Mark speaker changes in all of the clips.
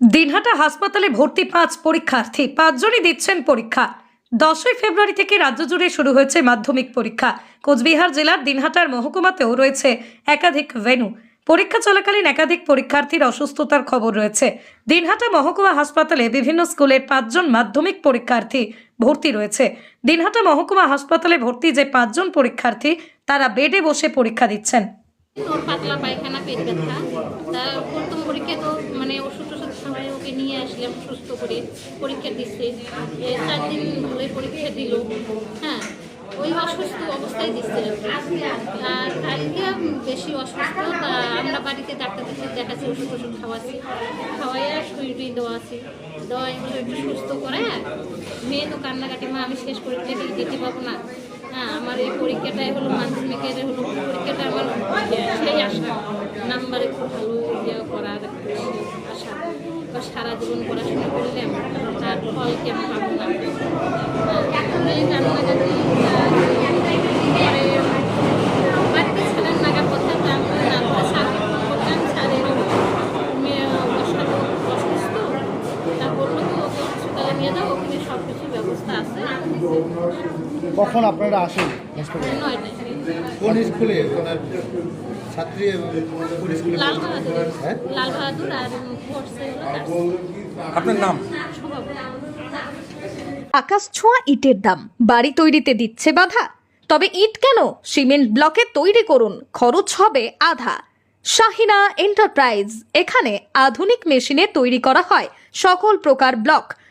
Speaker 1: দিনহাটা হাসপাতালে ভর্তি পাঁচ পরীক্ষার্থী, পাঁচজনই দিচ্ছেন পরীক্ষা। দশই ফেব্রুয়ারি থেকে রাজ্য জুড়ে শুরু হয়েছে মাধ্যমিক পরীক্ষা। কোচবিহার জেলার দিনহাটার মহকুমাতেও রয়েছে একাধিক ভেন্যু। পরীক্ষা চলাকালীন একাধিক পরীক্ষার্থীর অসুস্থতার খবর রয়েছে। দিনহাটা মহকুমা হাসপাতালে বিভিন্ন স্কুলের পাঁচজন মাধ্যমিক পরীক্ষার্থী ভর্তি রয়েছে। দিনহাটা মহকুমা হাসপাতালে ভর্তি যে পাঁচজন পরীক্ষার্থী, তারা বেডে বসে পরীক্ষা দিচ্ছেন।
Speaker 2: ওর পাতলা পায়খানা, পেট ব্যথা। তা প্রথম পরীক্ষা তো মানে ওষুধ টষুধ খাওয়াই ওকে নিয়ে আসলাম, সুস্থ করে পরীক্ষা দিচ্ছে। চার দিন ধরে পরীক্ষা দিল। হ্যাঁ ওই অসুস্থ অবস্থায় দিচ্ছে। আর কালকে বেশি অসুস্থ, তা আমরা বাড়িতে ডাক্তার দেখাচ্ছি দেখাচ্ছি, ওষুধ টষুধ খাওয়াচ্ছি। খাওয়াইয়া সুই টুই দেওয়া আছে। দেওয়াই বলে একটু সুস্থ করে মেয়ে তো কান্নাকাটি, মা আমি শেষ পরীক্ষা দিয়ে দিতে পারব না। হ্যাঁ আমার এই পরীক্ষাটাই হলো মাধ্যমিকের হলো সারা জীবন পড়াশোনা করলাম তার ফল কেমন পাবো না? হ্যাঁ, এই কান্নাকাটি পরে বাড়িতে ছেলের নাগার কথা তো আমি না করে স্যারকে ফোন করলাম স্যারের মেয়ে অবস্থা তো অসুস্থ তা বলল তো ওকে হসপিটালে নিয়ে যাও ওখানে সব কিছু ব্যবস্থা আছে
Speaker 3: কখন আপনারা আসেন?
Speaker 4: কোন স্কুলে? ওনার ছাত্রী এবং কোন স্কুলে
Speaker 2: লাল বাহাদুর
Speaker 4: হ্যাঁ?
Speaker 2: লাল বাহাদুর আর
Speaker 5: আপনার নাম?
Speaker 1: আকাশ ছোঁয়া ইটের দাম। বাড়ি তৈরিতে দিচ্ছে বাধা। তবে ইট কেন? সিমেন্ট ব্লকে তৈরি করুন। খরচ হবে আধা। শাহিনা এন্টারপ্রাইজ। এখানে আধুনিক মেশিনে তৈরি করা হয়। সকল প্রকার ব্লক।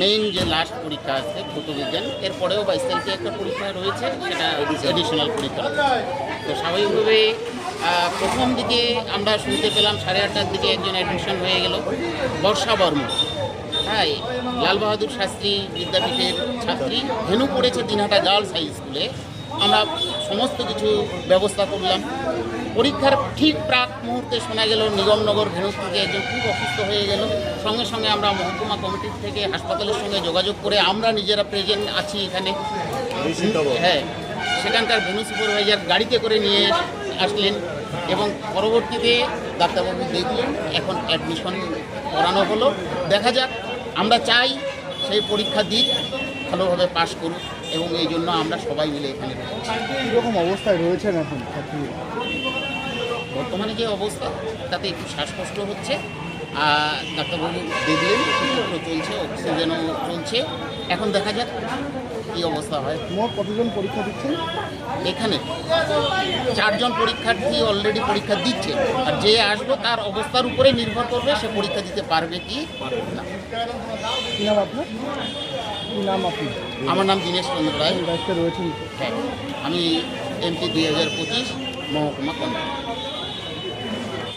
Speaker 6: মেইন যে লাস্ট পরীক্ষা আছে, ভৌতবিজ্ঞান, এরপরেও বাইশ তারিখে একটা পরীক্ষা রয়েছে, সেটা এডিশনাল পরীক্ষা। তো স্বাভাবিকভাবে প্রথম দিকে আমরা শুনতে পেলাম সাড়ে আটটার দিকে একজন অ্যাডমিশন হয়ে গেল, বর্ষা বর্মন। হ্যাঁ লাল বাহাদুর শাস্ত্রী বিদ্যাপীঠের ছাত্রী, হেনু পড়েছে দিনহাটা গার্লস হাই স্কুলে আমরা সমস্ত কিছু ব্যবস্থা করলাম। পরীক্ষার ঠিক প্রাক মুহূর্তে শোনা গেল, নিগমনগর ভেনুস থেকে একজন খুব অসুস্থ হয়ে গেল। সঙ্গে সঙ্গে আমরা মহকুমা কমিটির থেকে হাসপাতালের সঙ্গে যোগাযোগ করে আমরা নিজেরা প্রেজেন্ট আছি এখানে। হ্যাঁ সেখানকার ভেনু সুপারভাইজার গাড়িতে করে নিয়ে আসলেন এবং পরবর্তীতে ডাক্তারবাবু দেখলেন, এখন অ্যাডমিশন করানো হলো। দেখা যাক, আমরা চাই সেই পরীক্ষা দিক, ভালোভাবে পাশ করুক। এবং এই জন্য আমরা সবাই মিলে এখানে।
Speaker 3: কীরকম অবস্থায় রয়েছেন এখন
Speaker 6: বর্তমানে যে অবস্থা তাতে একটু শ্বাসকষ্ট হচ্ছে। আর ডাক্তারবাবু দেখলেন চলছে অক্সিজেনও চলছে। এখন দেখা যাক কী অবস্থা হয়।
Speaker 3: মোট কতজন পরীক্ষা দিচ্ছেন?
Speaker 6: এখানে চারজন পরীক্ষার্থী অলরেডি পরীক্ষা দিচ্ছে। আর যে আসবে তার অবস্থার উপরে নির্ভর করবে সে পরীক্ষা দিতে পারবে কি না।
Speaker 3: আপনার? কী নাম
Speaker 6: আমার নাম দীনেশ চন্দ্র রায়।
Speaker 3: দায়িত্বে রয়েছেন।
Speaker 6: হ্যাঁ। আমি এমপি দুই হাজার পঁচিশ মহকুমা কমিটি